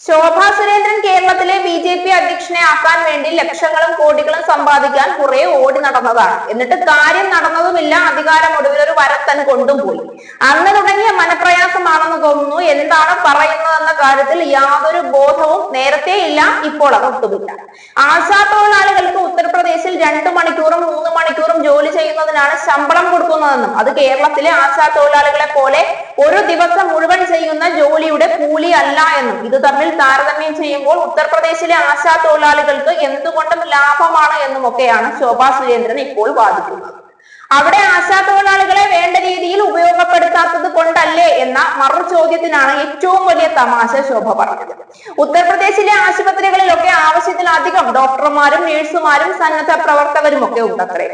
ശോഭാ സുരേന്ദ്രൻ കേരളത്തിലെ B J P അധ്യക്ഷനെ ആക്കാൻ വേണ്ടി ലക്ഷങ്ങളും കോടികളും സമ്പാദിക്കാൻ കുറെ ഓടി നടന്നതാണ്. എന്നിട്ട് കാര്യം നടന്നതുമില്ല അധികാരം ഒടുവിൽ ഒരു വരത്തൻ കൊണ്ടും പോയി അന്ന് തുടങ്ങിയ മനപ്രയാസമാണെന്ന് തോന്നുന്നു എന്താണ് പറയുന്നതെന്ന കാര്യത്തിൽ യാതൊരു ബോധവും നേരത്തെ ഇല്ല ഇപ്പോൾ അവർക്കുമില്ല ആശാ തൊഴിലാളികൾക്ക് ഉത്തർപ്രദേശിൽ രണ്ടു മണിക്കൂറും മൂന്ന് മണിക്കൂറും ജോലി ചെയ്യുന്നതിനാണ് ശമ്പളം കൊടുക്കുന്നതെന്നും അത് കേരളത്തിലെ ആശാ തൊഴിലാളികളെ പോലെ ഒരു ദിവസം മുഴുവൻ ചെയ്യുന്ന ജോലിയുടെ കൂലി അല്ല എന്നും ഇത് തമ്മിൽ താരതമ്യം ചെയ്യുമ്പോൾ ഉത്തർപ്രദേശിലെ ആശാ തൊഴിലാളികൾക്ക് എന്തുകൊണ്ടും ലാഭമാണ് എന്നും ഒക്കെയാണ് ശോഭാ സുരേന്ദ്രൻ ഇപ്പോൾ വാദിക്കുന്നത്. അവിടെ ആശാ തൊഴിലാളികളെ വേണ്ട രീതിയിൽ ഉപയോഗപ്പെടുത്താത്തത് കൊണ്ടല്ലേ എന്ന മറു ചോദ്യത്തിനാണ് ഏറ്റവും വലിയ തമാശ ശോഭ പറഞ്ഞത്. ഉത്തർപ്രദേശിലെ ആശുപത്രികളിലൊക്കെ ആവശ്യത്തിലധികം ഡോക്ടർമാരും നഴ്സുമാരും സന്നദ്ധ പ്രവർത്തകരും ഒക്കെ ഉണ്ടത്രേ.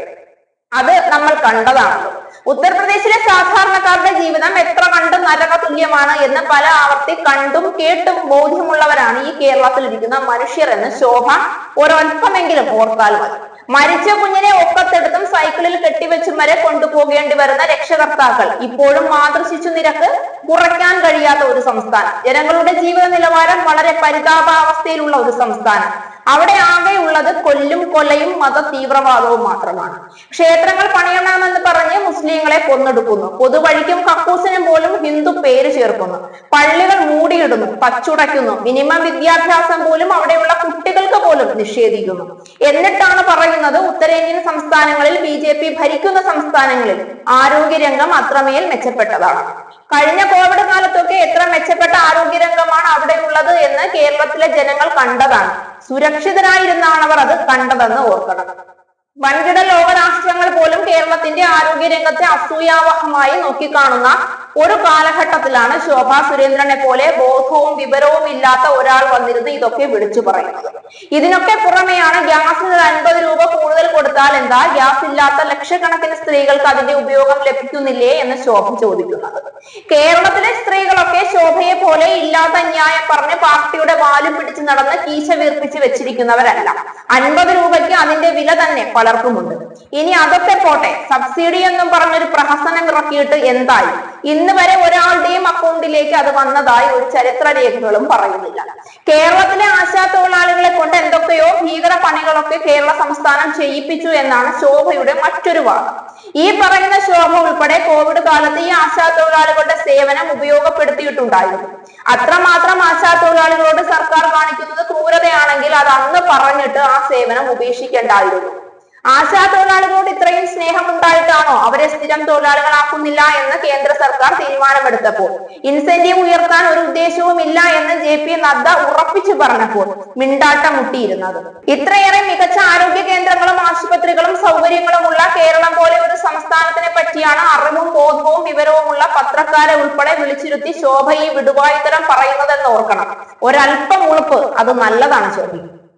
അത് നമ്മൾ കണ്ടതാണല്ലോ ഉത്തർപ്രദേശിലെ സാധാരണക്കാരുടെ ജീവിതം എത്ര കണ്ട് നരക തുല്യമാണ് എന്ന് പല ആവർത്തി കണ്ടും കേട്ടും ബോധ്യമുള്ളവരാണ് ഈ കേരളത്തിൽ ഇരിക്കുന്ന മനുഷ്യർ എന്ന് ശോഭ ഒരൽപ്പമെങ്കിലും ഓർത്താൽ മതി. മരിച്ച കുഞ്ഞിനെ ഒക്കത്തെടുത്തും സൈക്കിളിൽ കെട്ടിവെച്ചും വരെ കൊണ്ടുപോകേണ്ടി വരുന്ന രക്ഷകർത്താക്കൾ. ഇപ്പോഴും മാതൃശിശു നിരക്ക് കുറയ്ക്കാൻ കഴിയാത്ത ഒരു സംസ്ഥാനം. ജനങ്ങളുടെ ജീവിത നിലവാരം വളരെ പരിതാപാവസ്ഥയിലുള്ള ഒരു സംസ്ഥാനം. അവിടെ ആകെയുള്ളത് കൊല്ലും കൊലയും മത തീവ്രവാദവും മാത്രമാണ്. ക്ഷേത്രങ്ങൾ പണിയണമെന്ന് പറഞ്ഞ് മുസ്ലിങ്ങളെ കൊന്നെടുക്കുന്നു. പൊതുവഴിക്കും കക്കൂസിനും പോലും ഹിന്ദു പേര് ചേർക്കുന്നു. പള്ളികൾ മൂടിയിടുന്നു പച്ചുടയ്ക്കുന്നു. മിനിമം വിദ്യാഭ്യാസം പോലും അവിടെയുള്ള കുട്ടികൾക്ക് നിഷേധിക്കുന്നു. എന്നിട്ടാണ് പറയുന്നത് ഉത്തരേന്ത്യൻ സംസ്ഥാനങ്ങളിൽ ബി ജെ പി ഭരിക്കുന്ന സംസ്ഥാനങ്ങളിൽ ആരോഗ്യരംഗം അത്രമേൽ മെച്ചപ്പെട്ടതാണ്. കഴിഞ്ഞ കോവിഡ് കാലത്തൊക്കെ എത്ര മെച്ചപ്പെട്ട ആരോഗ്യരംഗമാണ് അവിടെ ഉള്ളത് എന്ന് കേരളത്തിലെ ജനങ്ങൾ കണ്ടതാണ്. സുരക്ഷിതരായിരുന്നാണ് അവർ അത് കണ്ടതെന്ന് ഓർക്കണം. വൻകിട ലോകരാഷ്ട്രങ്ങൾ പോലും കേരളത്തിന്റെ ആരോഗ്യ ആരോഗ്യരംഗത്തെ അസൂയാവഹമായി നോക്കിക്കാണുന്ന ഒരു കാലഘട്ടത്തിലാണ് ശോഭാ സുരേന്ദ്രനെ പോലെ ബോധവും വിവരവും ഇല്ലാത്ത ഒരാൾ വന്നിരുന്ന് ഇതൊക്കെ വിളിച്ചു പറയുന്നത്. ഇതിനൊക്കെ പുറമെയാണ് ഗ്യാസിന് ഒരു അൻപത് രൂപ കൂടുതൽ കൊടുത്താൽ എന്താ? ഗ്യാസ് ഇല്ലാത്ത ലക്ഷക്കണക്കിന് സ്ത്രീകൾക്ക് അതിന്റെ ഉപയോഗം ലഭിക്കുന്നില്ലേ എന്ന് ശോഭ ചോദിക്കുന്നത്. കേരളത്തിലെ സ്ത്രീകളൊക്കെ ശോഭയെ പോലെ ഇല്ലാത്ത ന്യായം പറഞ്ഞ് പാർട്ടിയുടെ വാലും പിടിച്ച് നടന്ന് കീശ വീർപ്പിച്ച് വെച്ചിരിക്കുന്നവരല്ല. അൻപത് രൂപയ്ക്ക് അതിന്റെ വില തന്നെ പലർക്കുമുണ്ട്. ഇനി അതൊക്കെ പോട്ടെ. സബ്സിഡി എന്നും പറഞ്ഞൊരു പ്രഹസനം ഇറക്കിയിട്ട് എന്തായി? ഇന്ന് വരെ ഒരാളുടെയും അക്കൗണ്ടിലേക്ക് അത് വന്നതായി ഒരു ചരിത്ര രേഖകളും പറയുന്നില്ല. കേരളത്തിലെ ആശാ തൊഴിലാളികളെ കൊണ്ട് എന്തൊക്കെയോ ഭീകര പണികളൊക്കെ കേരള സംസ്ഥാനം ചെയ്യിപ്പിച്ചു എന്നാണ് ശോഭയുടെ മറ്റൊരു വാദം. ഈ പറയുന്ന ശോഭ ഉൾപ്പെടെ കോവിഡ് കാലത്ത് ഈ ആശാ തൊഴിലാളികളുടെ സേവനം ഉപയോഗപ്പെടുത്തിയിട്ടുണ്ടായിരുന്നു. അത്രമാത്രം ആശാ തൊഴിലാളികളോട് സർക്കാർ കാണിക്കുന്നത് ക്രൂരതയാണെങ്കിൽ അത് അന്ന് പറഞ്ഞിട്ട് ആ സേവനം ഉപേക്ഷിക്കേണ്ടായിരുന്നു. ആശാ തൊഴിലാളികളോട് ഇത്രയും സ്നേഹം ഉണ്ടായിട്ടാണോ അവരെ സ്ഥിരം തൊഴിലാളികളാക്കുന്നില്ല എന്ന് കേന്ദ്ര സർക്കാർ തീരുമാനമെടുത്തപ്പോൾ? ഇൻസെന്റീവ് ഉയർത്താൻ ഒരു ഉദ്ദേശവും ഇല്ല എന്ന് ജെ പി നദ്ദ ഉറപ്പിച്ചു പറഞ്ഞപ്പോൾ മിണ്ടാട്ടം മുട്ടിയിരുന്നത്. ഇത്രയേറെ മികച്ച ആരോഗ്യ കേന്ദ്രങ്ങളും ആശുപത്രികളും സൗകര്യങ്ങളും ഉള്ള കേരളം പോലെ ഒരു സംസ്ഥാനത്തിനെ പറ്റിയാണ് അറിവും ബോധവും വിവരവുമുള്ള പത്രക്കാരെ ഉൾപ്പെടെ വിളിച്ചിരുത്തി ശോഭയെ വിടുവായുത്തരം പറയുന്നതെന്ന് ഓർക്കണം. ഒരല്പം ഉളുപ്പ് അത് നല്ലതാണ് ശോഭ.